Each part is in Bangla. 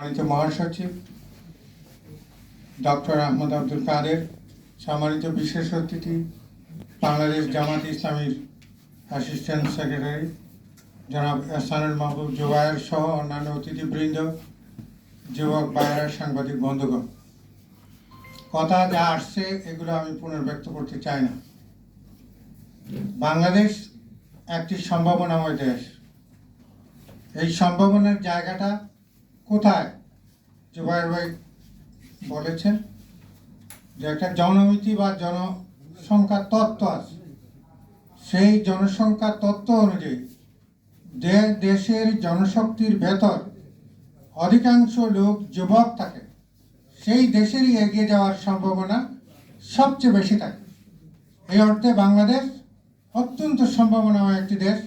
সম্মানিত মহাসচিব, ডক্টর আহমদ আব্দুল কাদের, সম্মানিত বিশেষ অতিথি, বাংলাদেশ জামাত ইসলামীর অ্যাসিস্ট্যান্ট সেক্রেটারি জনাব এহসানুল মাহবুব জোবায়ের সহ অন্যান্য অতিথিবৃন্দ, যুবক বাইরা সাংবাদিক বন্ধুগণ। কথা যা আসছে, এগুলো আমি পুনর্ব্যক্ত করতে চাই না। বাংলাদেশ একটি সম্ভাবনাময় দেশ। এই সম্ভাবনার জায়গাটা কোথায়? জুবাইর ভাই বলেছেন? যে একটা জনমিতি বা জনসংখ্যা তত্ত্ব আছে। সেই জনসংখ্যা তত্ত্ব অনুযায়ী যে দেশের জনশক্তির ভেতর অধিকাংশ লোক যুবক থাকে। সেই দেশেরই এগিয়ে যাওয়ার সম্ভাবনা সবচেয়ে বেশি থাকে। এই অর্থে বাংলাদেশ অত্যন্ত সম্ভাবনাময় একটি দেশ।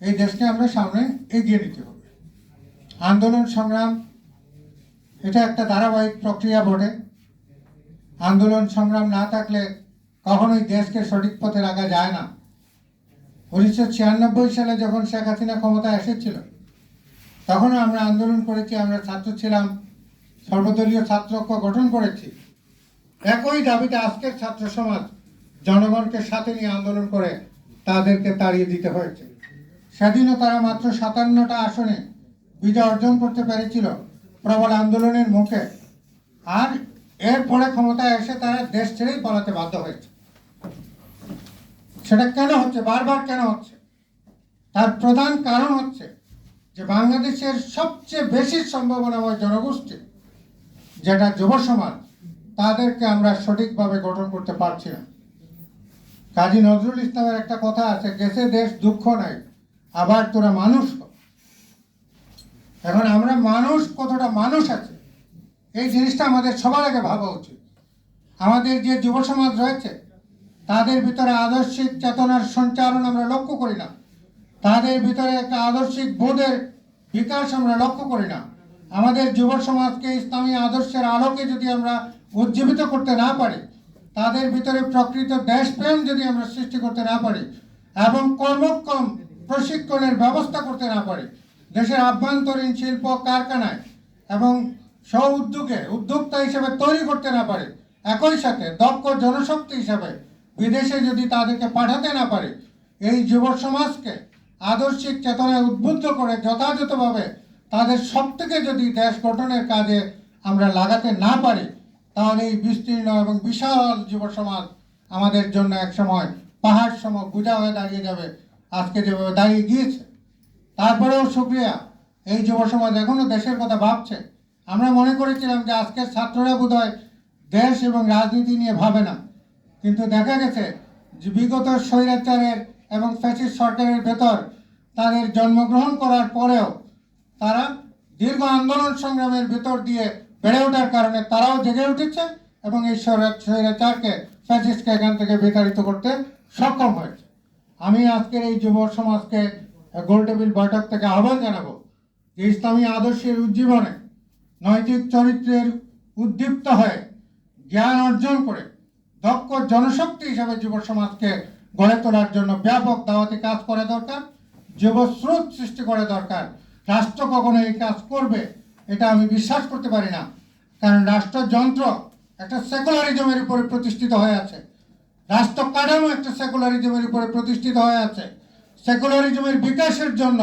এই দেশকে আমরা সামনে এগিয়ে নিতে হবে। আন্দোলন সংগ্রাম এটা একটা ধারাবাহিক প্রক্রিয়া বটে। আন্দোলন সংগ্রাম না থাকলে কখনোই দেশকে সঠিক পথে রাখা যায় না। উনিশশো ছিয়ানব্বই সালে যখন শেখ হাসিনা ক্ষমতা এসেছিল, তখনও আমরা আন্দোলন করেছি, আমরা ছাত্র ছিলাম, সর্বদলীয় ছাত্রক্ষ গঠন করেছি। একই দাবিতে আজকের ছাত্র সমাজ জনগণকে সাথে নিয়ে আন্দোলন করে তাদেরকে তাড়িয়ে দিতে হয়েছে। সেদিনও তারা মাত্র সাতান্নটা আসনে বিজয় অর্জন করতে পেরেছিল। প্রবল আন্দোলনের মুখে। আর এরপরে ক্ষমতায় এসে তারা দেশ ছেড়েই পালাতে বাধ্য হয়েছে। সেটা কেন হচ্ছে? বারবার কেন হচ্ছে? তার প্রধান কারণ হচ্ছে যে বাংলাদেশের সবচেয়ে বেশি সম্ভাবনাময় জনগোষ্ঠী, যেটা যুব সমাজ, তাদেরকে আমরা সঠিকভাবে গঠন করতে পারছি না। কাজী নজরুল ইসলামের একটা কথা আছে, গেছে দেশ, দুঃখ নাই, আবার তোরা মানুষ। এখন আমরা মানুষ, কতটা মানুষ আছে? এই জিনিসটা আমাদের সবার আগে ভাবা উচিত। আমাদের যে যুব সমাজ রয়েছে, তাদের ভিতরে আদর্শিক চেতনার সঞ্চালন আমরা লক্ষ্য করি না। তাদের ভিতরে একটা আদর্শিক বোধের বিকাশ আমরা লক্ষ্য করি না। আমাদের যুব সমাজকে ইসলামী আদর্শের আলোকে যদি আমরা উজ্জীবিত করতে না পারি, তাদের ভিতরে প্রকৃত দেশপ্রেম যদি আমরা সৃষ্টি করতে না পারি, এবং কর্মক্ষম প্রশিক্ষণের ব্যবস্থা করতে না পারি দেশের আভ্যন্তরীণ শিল্প কারখানায় এবং স্ব উদ্যোগে উদ্যোক্তা হিসেবে তৈরি করতে না পারে, একই সাথে দক্ষ জনশক্তি হিসাবে বিদেশে যদি তাদেরকে পাঠাতে না পারে, এই যুব সমাজকে আদর্শিক চেতনায় উদ্বুদ্ধ করে যথাযথভাবে তাদের সব থেকে যদি দেশ গঠনের কাজে আমরা লাগাতে না পারি, তাহলে এই বিস্তীর্ণ এবং বিশাল যুব সমাজ আমাদের জন্য এক সময় পাহাড় সম বোঝা হয়ে দাঁড়িয়ে যাবে। আজকে যেভাবে দাঁড়িয়ে গিয়েছে তারপরেও সুক্রিয়া। এই যুব সমাজ এখনও দেশের কথা ভাবছে। আমরা মনে করেছিলাম যে আজকের ছাত্ররা বোধহয় দেশ এবং রাজনীতি নিয়ে ভাবে না। কিন্তু দেখা গেছে যে বিগত স্বৈরাচারের এবং ফ্যাসিস্ট সরকারের ভেতর তাদের জন্মগ্রহণ করার পরেও তারা দীর্ঘ আন্দোলন সংগ্রামের ভেতর দিয়ে বেড়ে ওঠার কারণে তারাও জেগে উঠেছে এবং এই স্বৈরাচারকে, ফ্যাসিস্টকে এখান থেকে বিতাড়িত করতে সক্ষম হয়েছে। আমি আজকের এই যুব সমাজকে গোল টেবিল বৈঠক থেকে আহ্বান জানাব যে ইসলামী আদর্শের উজ্জীবনে নৈতিক চরিত্রের উদ্দীপ্ত হয়ে জ্ঞান অর্জন করে দক্ষ জনশক্তি হিসাবে যুব সমাজকে গড়ে তোলার জন্য ব্যাপক দাওয়াতি কাজ করা দরকার, যুব স্রোত সৃষ্টি করা দরকার। রাষ্ট্র কখনো এই কাজ করবে এটা আমি বিশ্বাস করতে পারি না। কারণ রাষ্ট্রযন্ত্র একটা সেকুলারিজমের উপরে প্রতিষ্ঠিত হয়ে আছে। রাষ্ট্র কাঠামো একটা সেকুলারিজমের উপরে প্রতিষ্ঠিত হয়ে আছে। সেকুলারিজমের বিকাশের জন্য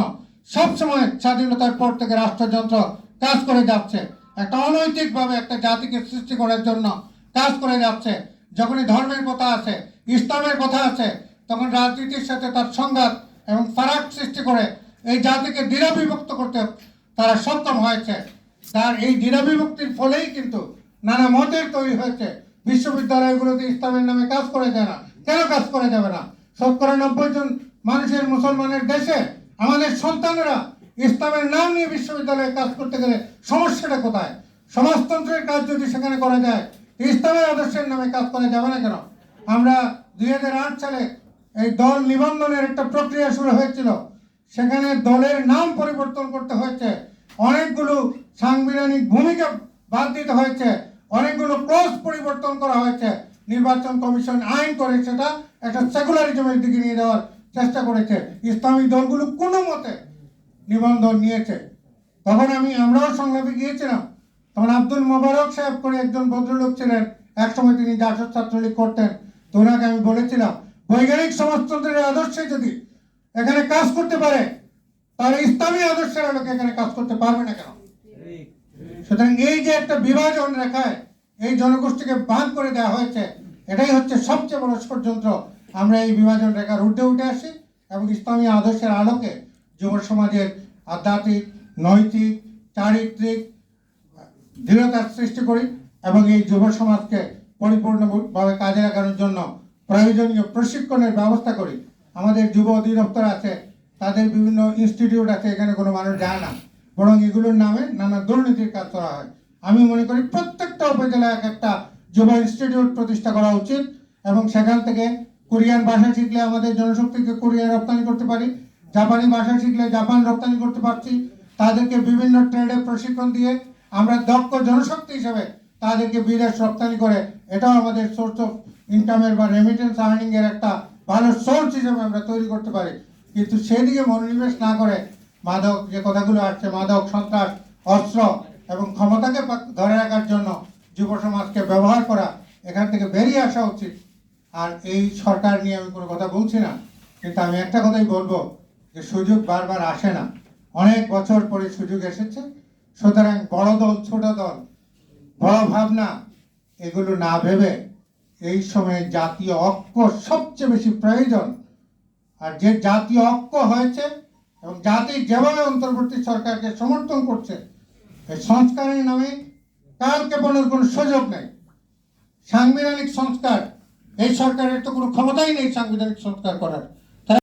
সবসময় স্বাধীনতার পর থেকে রাষ্ট্রযন্ত্র কাজ করে যাচ্ছে। একটা অনৈতিকভাবে একটা জাতিকে সৃষ্টি করার জন্য কাজ করে যাচ্ছে। যখনই ধর্মের কথা আছে ইসলামের কথা আছে তখন রাজনীতির সাথে তার সংঘাত এবং ফারাক সৃষ্টি করে এই জাতিকে দৃঢ় বিভক্ত করতে তারা সক্ষম হয়েছে। তার এই দৃঢ় বিভক্তির ফলেই কিন্তু নানা মতের তৈরি হয়েছে। বিশ্ববিদ্যালয়গুলোতে ইসলামের নামে কাজ করে যায় না। কেন কাজ করে যাবে না? শতকরা নব্বই জন মানুষের মুসলমানের দেশে আমাদের সন্তানেরা ইসলামের নাম নিয়ে বিশ্ববিদ্যালয়ে কাজ করতে গেলে সমস্যাটা কোথায়? সমাজতন্ত্রের কাজ যদি সেখানে করা যায়, ইসলামের আদর্শের নামে কাজ করা যাবে না কেন? আমরা দুই হাজার আট সালে এই দল নিবন্ধনের একটা প্রক্রিয়া শুরু হয়েছিল। সেখানে দলের নাম পরিবর্তন করতে হয়েছে। অনেকগুলো সাংবিধানিক ভূমিকা বাদ দিতে হয়েছে। অনেকগুলো ক্রস পরিবর্তন করা হয়েছে। নির্বাচন কমিশন আইন করে সেটা একটা সেকুলারিজমের দিকে নিয়ে যাওয়ার চেষ্টা করেছে। ইসলামী দলগুলো কোনো মতে নিবন্ধন নিয়েছে। তখন আমি আমরাও সংলাপে গিয়েছিলাম। তখন আব্দুল মোবারক সাহেব করে একজন ভদ্রলোক ছিলেন। একসময় তিনি জাসদ ছাত্রলীগ করতেন। তো ওনাকে আমি বলেছিলাম, বৈজ্ঞানিক সমাজতন্ত্রের আদর্শে যদি এখানে কাজ করতে পারে, তাহলে ইসলামী আদর্শের আলোকে এখানে কাজ করতে পারবে না কেন? সুতরাং এই যে একটা বিভাজন রেখায় এই জনগোষ্ঠীকে বাদ করে দেওয়া হয়েছে, এটাই হচ্ছে সবচেয়ে বড় ষড়যন্ত্র। আমরা এই বিভাজন রেখার ঊর্ধ্বে উঠে আসি এবং ইসলামী আদর্শের আলোকে যুব সমাজের আধ্যাত্মিক, নৈতিক, চারিত্রিক দৃঢ়তার সৃষ্টি করি এবং এই যুব সমাজকে পরিপূর্ণভাবে কাজে লাগানোর জন্য প্রয়োজনীয় প্রশিক্ষণের ব্যবস্থা করি। আমাদের যুব অধিদপ্তর আছে, তাদের বিভিন্ন ইনস্টিটিউট আছে, এখানে কোনো মানুষ যায় না। বরং এগুলোর নামে নানা দুর্নীতির কাজ করা হয়। আমি মনে করি প্রত্যেকটা উপজেলায় এক একটা যুব ইনস্টিটিউট প্রতিষ্ঠা করা উচিত এবং সেখান থেকে কোরিয়ান ভাষা শিখলে আমাদের জনশক্তিকে কোরিয়া রপ্তানি করতে পারি, জাপানি ভাষা শিখলে জাপান রপ্তানি করতে পারছি, তাদেরকে বিভিন্ন ট্রেডে প্রশিক্ষণ দিয়ে আমরা দক্ষ জনশক্তি হিসেবে তাদেরকে বিদেশ রপ্তানি করে, এটাও আমাদের সোর্স অফ ইনকামের বা রেমিটেন্স আর্নিং এর একটা ভালো সোর্স হিসেবে আমরা তৈরি করতে পারি। কিন্তু সেদিকে মনোনিবেশ না করে মাদক, যে কথাগুলো আসছে, মাদক, সন্ত্রাস, অস্ত্র এবং ক্ষমতাকে ধরে রাখার জন্য যুব সমাজকে ব্যবহার করা, এখান থেকে বেরিয়ে আসা উচিত। আর এই সরকার নিয়ে আমি কোনো কথা বলছি না, কিন্তু আমি একটা কথাই বলব যে সুযোগ বারবার আসে না। অনেক বছর পরে সুযোগ এসেছে, সুতরাং বড় দল, ছোট দল বড় ভাবনা, এগুলো না ভেবে এই সময়ে জাতীয় ঐক্য সবচেয়ে বেশি প্রয়োজন। আর যে জাতীয় ঐক্য হয়েছে এবং জাতি যেভাবে অন্তর্বর্তী সরকারকে সমর্থন করছে, এই সংস্কারের নামে কালকে বলার কোনো সুযোগ নেই। সাংবিধানিক সংস্কার এই সরকারের তো কোনো ক্ষমতাই নেই সাংবিধানিক সংস্কার করার।